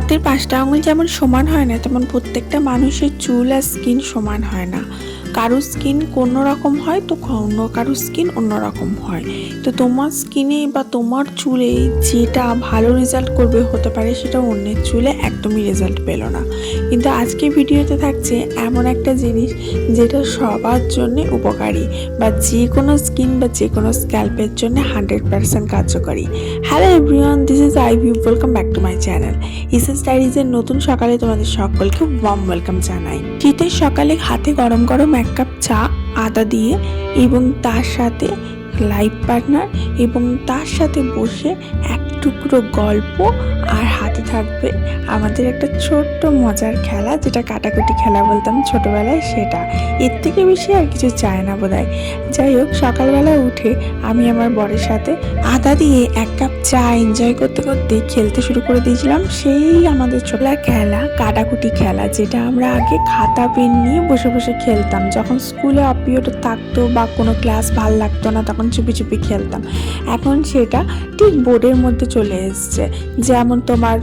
হাতের পাঁচটা আঙুল যেমন সমান হয় না, তেমন প্রত্যেকটা মানুষের চুল আর স্কিন সমান হয় না। কারোর স্কিন কোনো রকম হয়, তো অন্য কারোর স্কিন অন্যরকম হয়। তো তোমার স্কিনে বা তোমার চুলে যেটা ভালো রেজাল্ট করবে হতে পারে সেটা অন্যের চুলে একদমই রেজাল্ট পেল না। কিন্তু আজকে ভিডিওতে থাকছে এমন একটা জিনিস যেটা সবার জন্যে উপকারী বা যে কোনো স্কিন বা যে কোনো স্ক্যাল্পের জন্য হান্ড্রেড পার্সেন্ট কার্যকরী। Hello everyone this is I view welcome back to my channel ইসেস ডায়েরিজের নতুন সকালে তোমাদের সকলকে ওয়ার্ম ওয়েলকাম জানাই। শীতের সকালে হাতে গরম গরম এক কাপ চা আদা দিয়ে এবং তার সাথে লাইফ পার্টনার এবং তার সাথে বসে এক টুকরো গল্প আর হাতে থাকবে আমাদের একটা ছোট্ট মজার খেলা, যেটা কাটাকুটি খেলা বলতাম ছোটোবেলায় সেটা। এর থেকে বেশি আর কিছু চায় না বোধ যাই হোক, সকালবেলা উঠে আমি আমার বরের সাথে আদা দিয়ে এক কাপ চা এনজয় করতে করতে খেলতে শুরু করে দিয়েছিলাম। সেই আমাদের ছোটলা খেলা, কাটাকুটি খেলা, যেটা আমরা আগে খাতা, পেন নিয়ে বসে বসে খেলতাম। যখন স্কুলে অপিরিয়ড থাকতো বা কোনো ক্লাস ভালো লাগতো না, তখন চুপি চুপি খেলতাম। এখন সেটা ঠিক বোর্ডের মধ্যে চলে এসছে। যেমন তোমার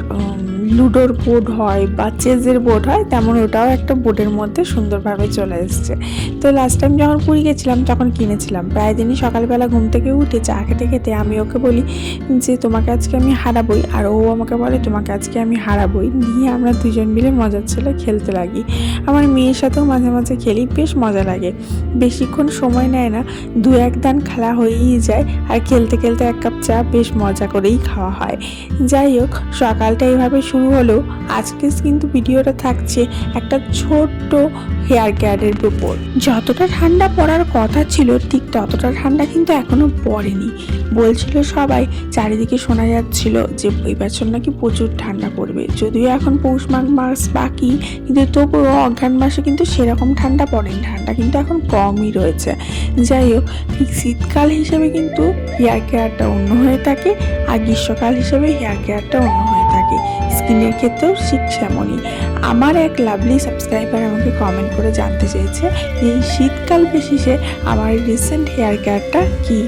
লুডোর বোর্ড হয় বা চেজের বোর্ড হয়, তেমন ওটাও একটা বোর্ডের মধ্যে সুন্দরভাবে চলে এসছে। তো লাস্ট টাইম যখন পুরী গেছিলাম, তখন কিনেছিলাম। প্রায় দিনই সকালবেলা ঘুম থেকে উঠে চা খেতে খেতে আমি ওকে বলি যে, তোমাকে আজকে আমি হারাবই। আর ও আমাকে বলে, তোমাকে আজকে আমি হারাবই। নিয়ে আমরা দুজন মিলে মজার ছেলে খেলতে লাগি। আমার মেয়ের সাথেও মাঝে মাঝে খেলি, বেশ মজা লাগে। বেশিক্ষণ সময় নেয় না, দু এক দান খেলা হয়েই যায় আর খেলতে খেলতে এক কাপ চা বেশ মজা করেই খাওয়া হয়। যাই হোক, সকালটা এইভাবে শুরু হলো আজকে কিন্তু ভিডিওটা থাকছে একটা ছোট্ট হেয়ার কেয়ারের উপর। যতটা ঠান্ডা পড়ার কথা ছিল, ঠিক ততটা ঠান্ডা কিন্তু এখনও পড়েনি। বলছিল সবাই, চারিদিকে শোনা যাচ্ছিল যে এই বছর নাকি প্রচুর ঠান্ডা পড়বে। যদিও এখন পৌষ মাঘ মাস বাকি, কিন্তু তবুও অজ্ঞান মাসে কিন্তু সেরকম ঠান্ডা পড়েনি। ঠান্ডা কিন্তু এখন কমই রয়েছে। যাই হোক, ঠিক শীতকাল হিসেবে কিন্তু হেয়ার কেয়ারটা অন্য হয়ে থাকে, আর গ্রীষ্মকাল হিসেবে হেয়ার কেয়ারটা অন্য হয়ে থাকে স্কিনের ক্ষেত্রেও ঠিক সেমনই। আমার এক লাভলি সাবস্ক্রাইবার আমাকে কমেন্ট করে জানতে চেয়েছে, এই শীতকাল বেশিসে আমার রিসেন্ট হেয়ার কেয়ারটা কী?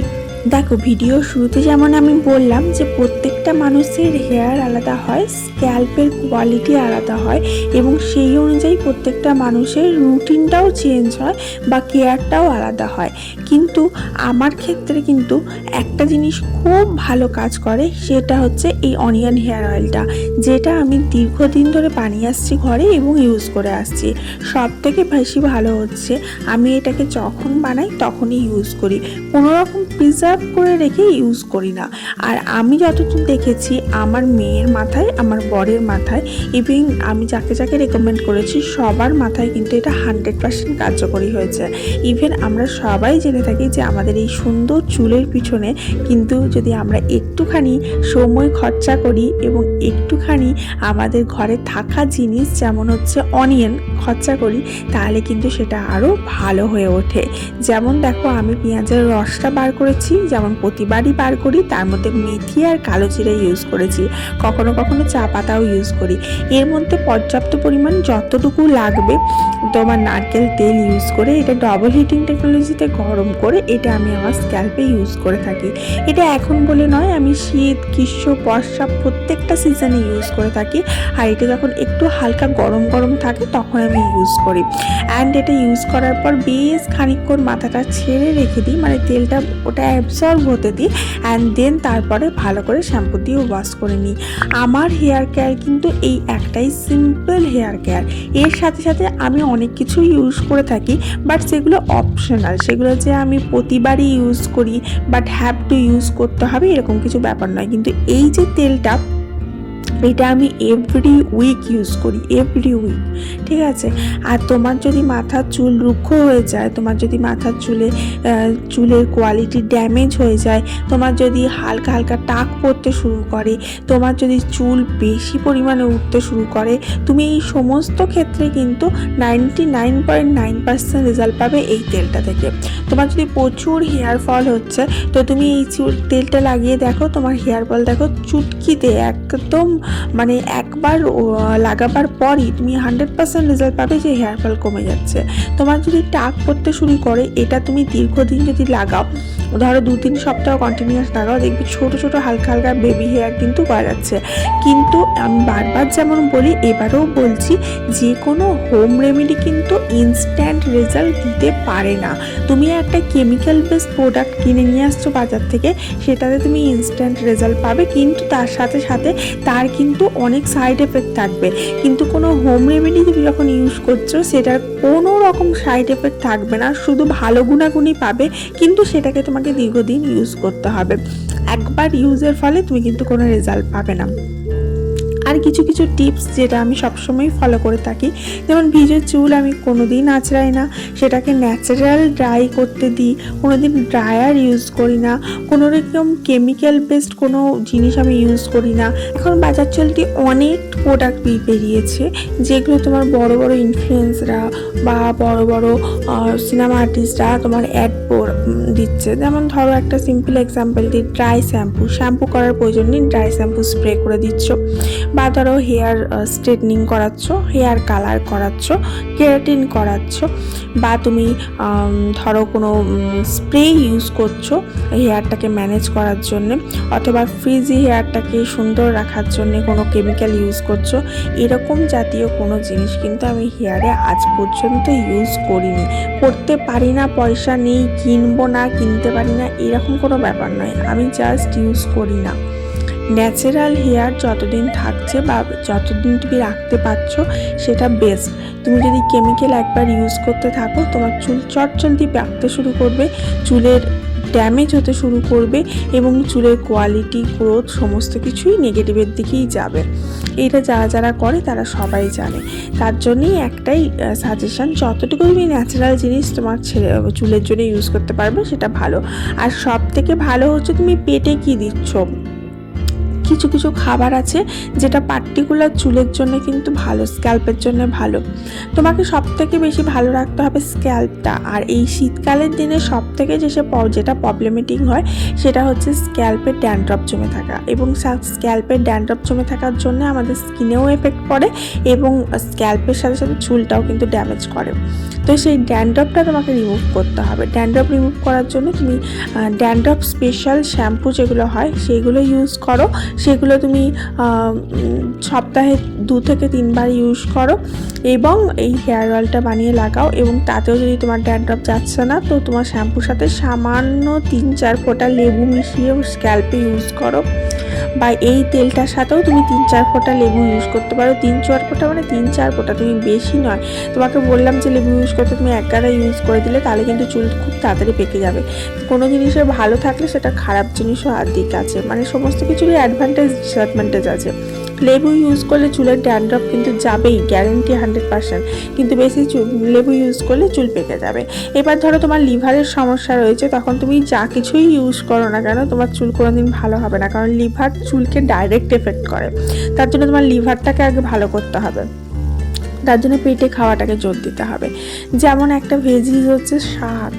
দেখো ভিডিও শুরুতে যেমন আমি বললাম যে প্রত্যেকটা মানুষের হেয়ার আলাদা হয় স্ক্যাল্পের কোয়ালিটি আলাদা হয় এবং সেই অনুযায়ী প্রত্যেকটা মানুষের রুটিনটাও চেঞ্জ হয় বা কেয়ারটাও আলাদা হয়। কিন্তু আমার ক্ষেত্রে কিন্তু একটা জিনিস খুব ভালো কাজ করে, সেটা হচ্ছে এই অনিয়ন হেয়ার অয়েলটা যেটা আমি দীর্ঘদিন ধরে বানিয়ে আসছি ঘরে এবং ইউজ করে আসছি। সব থেকে বেশি ভালো হচ্ছে, আমি এটাকে যখন বানাই তখনই ইউজ করি। কোনো রকম প্রিজার্ভ করে রেখে ইউজ করি না। আর আমি যতটুকু দেখেছি, আমার মেয়ের মাথায়, আমার বরের মাথায় ইভিন আমি যাকে যাকে রেকমেন্ড করেছি, সবার মাথায় কিন্তু এটা হান্ড্রেড পার্সেন্ট কার্যকরী হয়েছে। ইভেন আমরা সবাই জেনে থাকি যে আমাদের এই সুন্দর চুলের পিছনে কিন্তু যদি আমরা একটুখানি সময় খরচা করি এবং একটুখানি আমাদের ঘরে থাকা জিনিস যেমন হচ্ছে অনিয়ন খরচা করি, তাহলে কিন্তু সেটা আরও ভালো হয়ে ওঠে। যেমন দেখো, আমি পেঁয়াজের রসটা বার করেছি, যেমন প্রতিবারই বার করি, তার মধ্যে মেথি আর কালো জিরা ইউজ করেছি। কখনো কখনো চা পাতাও ইউজ করি। এর মধ্যে পর্যাপ্ত পরিমাণ যতটুকু লাগবে, তোমার নারকেল তেল ইউজ করে, এটা ডবল হিটিং টেকনোলজিতে গরম করে, এটা আমি আমার স্ক্যাল্পে ইউজ করে থাকি। এটা এখন বলে নয়, আমি শীত গ্রীষ্ম, বর্ষা প্রত্যেকটা সিজনে ইউজ করে থাকি। আর এটা যখন একটু হালকা গরম গরম থাকে, তখন আমি ইউজ করি। অ্যান্ড এটা ইউজ করার পর বেশ খানিকক্ষণ মাথাটা ছেড়ে রেখে দিই মানে তেলটা ওটা অ্যাবসর্ব হতে দিই। অ্যান্ড দেন তারপরে ভালো করে শ্যাম্পু দিয়ে ওয়াশ করে নিই। আমার হেয়ার কেয়ার কিন্তু এই একটাই সিম্পল হেয়ার কেয়ার এর সাথে সাথে আমি অনেক কিছু ইউজ করে থাকি বাট সেগুলো অপশনাল সেগুলো যে আমি প্রতিবারই ইউজ করি বাট হ্যাভ টু ইউজ করতে হবে, এরকম কিছু ব্যাপার নয়। কিন্তু এই যে তেলটা এটা আমি এভরি উইক ইউজ করি এভরি উইক ঠিক আছে? আর তোমার যদি মাথার চুল রুক্ষ হয়ে যায়, তোমার যদি মাথার চুলে চুলের কোয়ালিটি ড্যামেজ হয়ে যায়, তোমার যদি হালকা হালকা টাক পড়তে শুরু করে, তোমার যদি চুল বেশি পরিমাণে উঠতে শুরু করে, তুমি এই সমস্ত ক্ষেত্রে কিন্তু ninety nine point nine percent result পাবে এই তেলটা থেকে। তোমার যদি প্রচুর হেয়ার ফল হচ্ছে, তো তুমি এই চুল, তেলটা লাগিয়ে দেখো, তোমার হেয়ার ফল দেখো চুটকিতে একদম মানে একবার লাগাবার পরই তুমি হান্ড্রেড পার্সেন্ট রেজাল্ট পাবে যে হেয়ার ফল কমে যাচ্ছে। তোমার যদি টাক পড়তে শুরু করে, এটা তুমি দীর্ঘদিন যদি লাগাও ধরো দু তিন সপ্তাহ কন্টিনিউয়াস লাগাও দেখবি ছোট ছোট হালকা হালকা বেবি হেয়ার কিন্তু গজাচ্ছে কিন্তু আমি বারবার যেমন বলি, এবারেও বলছি, যে কোনো হোম রেমেডি কিন্তু ইনস্ট্যান্ট রেজাল্ট দিতে পারে না। তুমি একটা কেমিক্যাল বেস প্রোডাক্ট কিনে নিয়ে আসছো বাজার থেকে, সেটাতে তুমি ইনস্ট্যান্ট রেজাল্ট পাবে, কিন্তু তার সাথে সাথে তার কিন্তু অনেক সাইড এফেক্ট থাকবে। কিন্তু কোনো হোম রেমেডি তুমি যখন ইউজ করছ, সেটার কোনো রকম সাইড এফেক্ট থাকবে না, শুধু ভালো গুণাগুণই পাবে, কিন্তু সেটাকে তোমাকে দীর্ঘদিন ইউজ করতে হবে। একবার ইউজের ফলে তুমি কিন্তু কোনো রেজাল্ট পাবে না। আর কিছু কিছু টিপস যেটা আমি সবসময় ফলো করে থাকি। যেমন ভিজের চুল আমি কোনো দিন আঁচড়াই না, সেটাকে ন্যাচারাল ড্রাই করতে দিই কোনো দিন ড্রায়ার ইউজ করি না, কোনো রকম কেমিক্যাল বেসড কোনো জিনিস আমি ইউজ করি না। এখন বাজার চলতি অনেক প্রোডাক্ট বেরিয়েছে, যেগুলো তোমার বড় বড় ইনফ্লুয়েন্সরা বা বড় বড় সিনেমা আর্টিস্টরা তোমার অ্যাড দিচ্ছে। যেমন ধরো একটা সিম্পল এক্সাম্পল দিই ড্রাই শ্যাম্পু শ্যাম্পু করার প্রয়োজন নেই ড্রাই শ্যাম্পু স্প্রে করে দিচ্ছ। বা ধরো হেয়ার স্ট্রেটনিং করাচ্ছ, হেয়ার কালার করাচ্ছ কেরাটিন করাচ্ছ বা তুমি ধরো কোনো স্প্রে ইউজ করছ হেয়ারটাকে ম্যানেজ করার জন্য অথবা ফ্রিজি হেয়ারটাকে সুন্দর রাখার জন্য কোনো কেমিক্যাল ইউজ করছ, এরকম জাতীয় কোনো জিনিস কিন্তু আমি হেয়ারে আজ পর্যন্ত ইউজ করিনি। করতে পারি না, পয়সা নেই, কিনবো না, কিনতে পারি না, এরকম কোনো ব্যাপার নয়। আমি জাস্ট ইউজ করি না। ন্যাচারাল হেয়ার যতদিন থাকছে বা যতদিন তুমি রাখতে পারছ, সেটা বেস্ট। তুমি যদি কেমিক্যাল একবার ইউজ করতে থাকো, তোমার চুল চটজলদি পাকতে শুরু করবে, চুলের ড্যামেজ হতে শুরু করবে এবং চুলের কোয়ালিটি, গ্রোথ সমস্ত কিছুই নেগেটিভের দিকেই যাবে। এটা যারা যারা করে, তারা সবাই জানে। তার জন্যই একটাই সাজেশান যতটুকু তুমি ন্যাচারাল জিনিস তোমার ছেলে চুলের জন্য ইউজ করতে পারবে, সেটা ভালো। আর সব থেকে ভালো হচ্ছে তুমি পেটে কি দিচ্ছ? কিছু কিছু খাবার আছে যেটা পার্টিকুলার চুলের জন্য কিন্তু ভালো স্ক্যাল্পের জন্য ভালো। তোমাকে সব থেকে বেশি ভালো রাখতে হবে স্ক্যাল্পটা আর এই শীতকালের দিনে সব থেকে যে সে যেটা প্রবলেমেটিক হয়, সেটা হচ্ছে স্ক্যাল্পের ড্যান্ড্রপ জমে থাকা। এবং স্ক্যাল্পের ড্যান্ড্রপ জমে থাকার জন্য আমাদের স্কিনেও এফেক্ট পড়ে এবং স্ক্যাল্পের সাথে সাথে চুলটাও কিন্তু ড্যামেজ করে। তো সেই ড্যান্ড্রপটা তোমাকে রিমুভ করতে হবে। ড্যান্ড্রপ রিমুভ করার জন্য তুমি ড্যান্ড্রপ স্পেশাল শ্যাম্পু যেগুলো হয়, সেগুলো ইউজ করো। সেগুলো তুমি সপ্তাহে দু থেকে তিনবার ইউজ করো এবং এই হেয়ার অয়েলটা বানিয়ে লাগাও এবং তাতেও যদি তোমার ড্যান্ড্রপ যাচ্ছে না, তো তোমার শ্যাম্পুর সাথে সামান্য তিন চার ফোঁটা লেবু মিশিয়ে স্ক্যাল্পে ইউজ করো। বা এই তেলটার সাথেও তুমি তিন চার ফোঁটা লেবু ইউজ করতে পারো। তিন চার ফোঁটা মানে তিন চার ফোঁটা, তুমি বেশি নয়। তোমাকে বললাম যে লেবু ইউজ করতে তুমি এক ইউজ করে দিলে তাহলে কিন্তু চুল খুব তাড়াতাড়ি পেকে যাবে। কোনো জিনিসের ভালো থাকলে সেটা খারাপ জিনিসও আর দিক আছে। মানে সমস্ত কিছুরই অ্যাডভান্টেজ ডিসঅ্যাডভান্টেজ আছে। লেবু ইউজ করলে চুলের ড্যান্ড্রফ কিন্তু যাবেই গ্যারেন্টি হান্ড্রেড পার্সেন্ট কিন্তু বেশি লেবু ইউজ করলে চুল পেকে যাবে। এবার ধরো তোমার লিভারের সমস্যা রয়েছে, তখন তুমি যা কিছুই ইউজ করো না কেন, তোমার চুল কোনো দিন ভালো হবে না। কারণ লিভার চুলকে ডাইরেক্ট এফেক্ট করে। তার জন্য তোমার লিভারটাকে আগে ভালো করতে হবে। তার জন্য পেটে খাওয়াটাকে জোর দিতে হবে। যেমন একটা ভেজিস হচ্ছে শাক,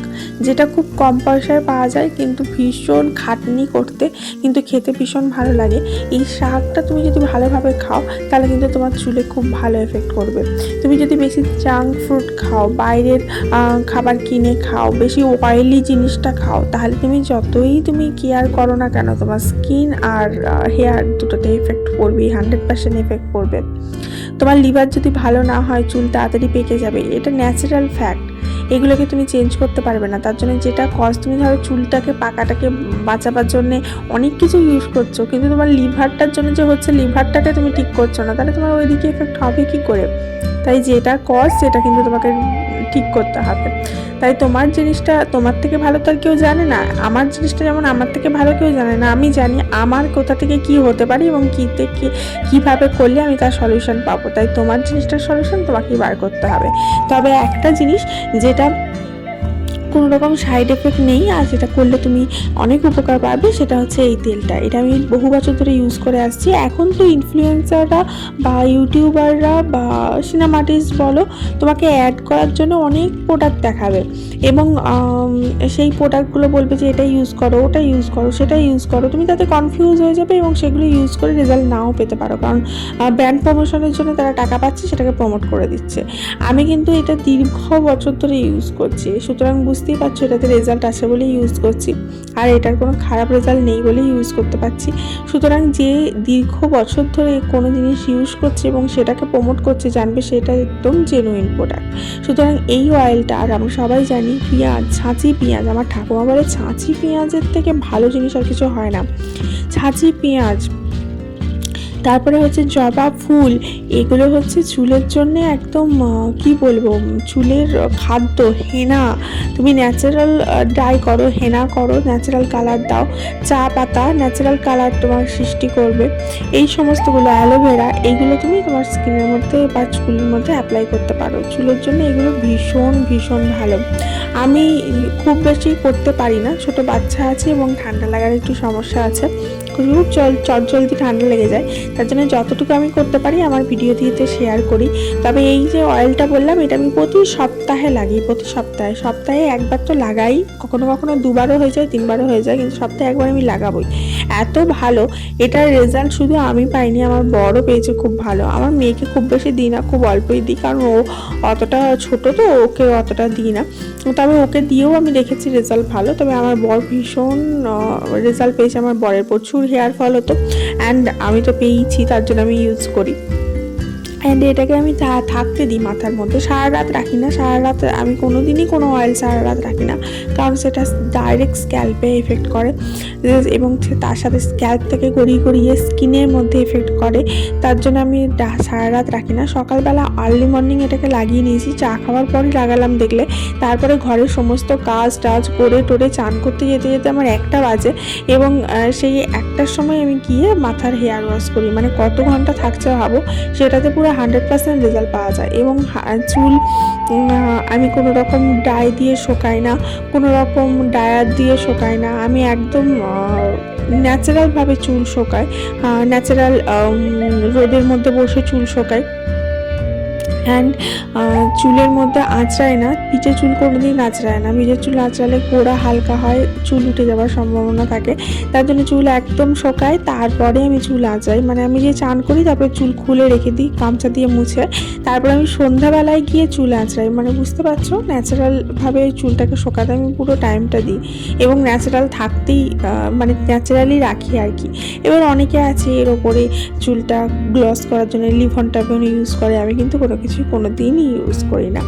যেটা খুব কম পয়সায় পাওয়া যায় কিন্তু ভীষণ খাটনি করতে কিন্তু খেতে ভীষণ ভালো লাগে। এই শাকটা তুমি যদি ভালোভাবে খাও, তাহলে কিন্তু তোমার চুলে খুব ভালো এফেক্ট করবে। তুমি যদি বেশি জাঙ্ক ফ্রুট খাও, বাইরের খাবার কিনে খাও, বেশি অয়েলি জিনিসটা খাও, তাহলে তুমি যতই তুমি কেয়ার করো না কেন, তোমার স্কিন আর হেয়ার দুটোতে এফেক্ট পড়বে হান্ড্রেড পার্সেন্ট এফেক্ট পড়বে। তোমার লিভার যদি ভালো না হয়, চুল তাড়াতাড়ি পেকে যাবে। এটা ন্যাচারাল ফ্যাক্ট এগুলোকে তুমি চেঞ্জ করতে পারবে না। তার জন্য যেটা কজ তুমি ধরো চুলটাকে, পাকাটাকে বাঁচাবার জন্য অনেক কিছু ইউজ করছ, কিন্তু তোমার লিভারটার জন্য যে হচ্ছে, লিভারটাকে তুমি ঠিক করছ না, তাহলে তোমার ওইদিকে এফেক্ট হবে কী করে? তাই যেটা কজ সেটা কিন্তু তোমাকে ঠিক করতে হবে। তাই তোমার জিনিসটা, তোমার থেকে ভালো তো আর কেউ জানে না। আমার জিনিসটা যেমন আমার থেকে ভালো কেউ জানে না, আমি জানি আমার কোথা থেকে কি হতে পারি এবং কী থেকে কীভাবে করলে আমি তার সলিউশন পাবো। তাই তোমার জিনিসটার সলিউশন তোমাকেই বার করতে হবে। তবে একটা জিনিস যেটা কোনো রকম সাইড এফেক্ট নেই আর যেটা করলে তুমি অনেক উপকার পাবে, সেটা হচ্ছে এই তেলটা। এটা আমি বহু বছর ধরে ইউজ করে আসছি। এখন তো ইনফ্লুয়েন্সাররা বা ইউটিউবাররা বা সিনেমা আর্টিস্ট বলো, তোমাকে অ্যাড করার জন্য অনেক প্রোডাক্ট দেখাবে। এবং সেই প্রোডাক্টগুলো বলবে যে এটা ইউজ করো, ওটা ইউজ করো, সেটা ইউজ করো। তুমি তাতে কনফিউজ হয়ে যাবে এবং সেগুলো ইউজ করে রেজাল্ট নাও পেতে পারো। কারণ ব্র্যান্ড প্রমোশনের জন্য তারা টাকা পাচ্ছে, সেটাকে প্রমোট করে দিচ্ছে। আমি কিন্তু এটা দীর্ঘ বছর ধরে ইউজ করছি। সুতরাং বুঝতেই পারছ, এটাতে রেজাল্ট আছে বলেই ইউজ করছি। আর এটার কোনো খারাপ রেজাল্ট নেই বলেই ইউজ করতে পারছি। সুতরাং যে দীর্ঘ বছর ধরে কোনো জিনিস ইউজ করছে এবং সেটাকে প্রমোট করছে, জানবে সেটা একদম জেনুইন প্রোডাক্ট সুতরাং এই অয়েলটা আর আমরা সবাই জানি পেঁয়াজ, ছাঁচি পেঁয়াজ, আমার ঠাকুমা বলে ছাঁচি পেঁয়াজের থেকে ভালো জিনিস আর কিছু হয় না। ছাঁচি পেঁয়াজ তারপরে হচ্ছে জবা ফুল, এগুলো হচ্ছে চুলের জন্য একদম কি বলব চুলের খাদ্য, হেনা। তুমি ন্যাচারাল ডাই করো, হেনা করো ন্যাচারাল কালার দাও। চা পাতা ন্যাচারাল কালার তোমার সৃষ্টি করবে। এই সমস্তগুলো অ্যালোভেরা, এইগুলো তুমি তোমার স্কিনের মধ্যে বা চুলের মধ্যে অ্যাপ্লাই করতে পারো। চুলের জন্য এগুলো ভীষণ ভীষণ ভালো। আমি খুব বেশি করতে পারি না। ছোট বাচ্চা আছে এবং ঠান্ডা লাগার একটু সমস্যা আছে। খুব চল চট জলদি ঠান্ডা লেগে যায়। তার জন্য যতটুকু আমি করতে পারি আমার ভিডিও দিতে শেয়ার করি। তবে এই যে অয়েলটা বললাম, এটা আমি প্রতি সপ্তাহে লাগি প্রতি সপ্তাহে সপ্তাহে একবার তো লাগাই। কখনো কখনো দুবারও হয়ে যায়, তিনবারও হয়ে যায়, কিন্তু সপ্তাহে একবার আমি লাগাবোই। এত ভালো, এটার রেজাল্ট শুধু আমি পাইনি, আমার বড় পেয়েছে খুব ভালো। আমার মেয়েকে খুব বেশি দিই না, খুব অল্পই দিই, কারণ ও অতটা ছোট তো, ওকে অতটা দিই না। তবে ওকে দিয়েও আমি দেখেছি রেজাল্ট ভালো, তবে আমার বর ভীষণ রেজাল্ট পেয়েছে, আমার বরের প্রচুর হেয়ার ফল হতো। অ্যান্ড আমি তো পেয়েছি তার জন্য আমি ইউজ করি। অ্যান্ড এটাকে আমি থাকতে দিই মাথার মধ্যে। সারা রাত রাখি না, সারা রাত আমি কোনো দিনই কোনো অয়েল সারা রাত রাখি না। কারণ সেটা ডাইরেক্ট স্ক্যাল্পে এফেক্ট করে। এবং তার সাথে স্ক্যাল্প থেকে গড়িয়ে গড়িয়ে স্কিনের মধ্যে এফেক্ট করে। তার জন্য আমি সারা রাত রাখি না। সকালবেলা আর্লি মর্নিং এটাকে লাগিয়ে নিয়েছি। চা খাওয়ার পরই লাগালাম দেখলে। তারপরে ঘরের সমস্ত কাজ টাজ করে টোরে চান করতে যেতে যেতে আমার একটা বাজে। এবং সেই একটার সময় আমি গিয়ে মাথার হেয়ার ওয়াশ করি। মানে কত ঘণ্টা থাকছে ভাবো? সেটাতে পুরো হান্ড্রেড পার্সেন্ট রেজাল্ট পাওয়া যায় এবং চুল আমি কোনো রকম ডাই দিয়ে শোকাই না কোনো রকম ডায়ার দিয়ে শোকাই না, আমি একদম ন্যাচারালভাবে চুল শোকাই ন্যাচারাল রোদের মধ্যে বসে চুল শোকাই। অ্যান্ড চুলের মধ্যে আঁচড়ায় না, পিঠে চুল কোনো দিন আঁচড়ায় না। পিঠের চুল আঁচড়ালে গোড়া হালকা হয়, চুল উঠে যাওয়ার সম্ভাবনা থাকে। তার জন্য চুল একদম শোকায় তারপরে আমি চুল আঁচড়াই। মানে আমি যে চান করি, তারপরে চুল খুলে রেখে দিই, গামছা দিয়ে মুছে। তারপরে আমি সন্ধ্যাবেলায় গিয়ে চুল আঁচড়াই। মানে বুঝতে পারছ? ন্যাচারালভাবে চুলটাকে শোকাতে আমি পুরো টাইমটা দিই। এবং ন্যাচারাল থাকতেই মানে ন্যাচারালি রাখি আর কি। এবার অনেকে আছে এর ওপরে চুলটা গ্লস করার জন্য, লিভন টাবেন ইউজ করে, আমি কিন্তু কোনো কিছু কোনো দিনই ইউজ করি না।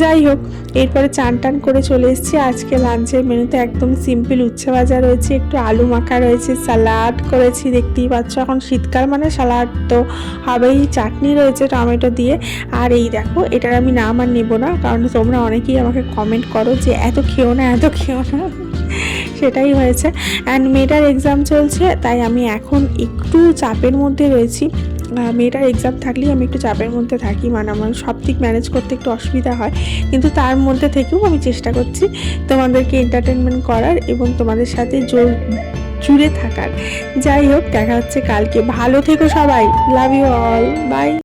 যাই হোক, এরপরে চান টান করে চলে এসেছি। আজকে লাঞ্চের মেনুতে একদম সিম্পল উচ্ছে ভাজা রয়েছে, একটু আলু মাখা রয়েছে স্যালাড করেছি, দেখতেই পাচ্ছ। এখন শীতকাল মানে স্যালাড তো হবেই, চাটনি রয়েছে টমেটো দিয়ে। আর এই দেখো, এটার আমি নাম আর নেব না, কারণ তোমরা অনেকেই আমাকে কমেন্ট করো যে এত খেও না, এত খেও না। সেটাই হয়েছে। অ্যান্ড মেয়েটার এক্সাম চলছে, তাই আমি এখন একটু চাপের মধ্যে রয়েছি। মেয়েটার এক্সাম থাকলেই আমি একটু চাপের মধ্যে থাকি মানে আমার সব দিক ম্যানেজ করতে একটু অসুবিধা হয়। কিন্তু তার মধ্যে থেকেও আমি চেষ্টা করছি তোমাদেরকে এন্টারটেনমেন্ট করার এবং তোমাদের সাথে জোর জুড়ে থাকার। যাই হোক, দেখা হচ্ছে কালকে। ভালো থেকো সবাই। Love you all by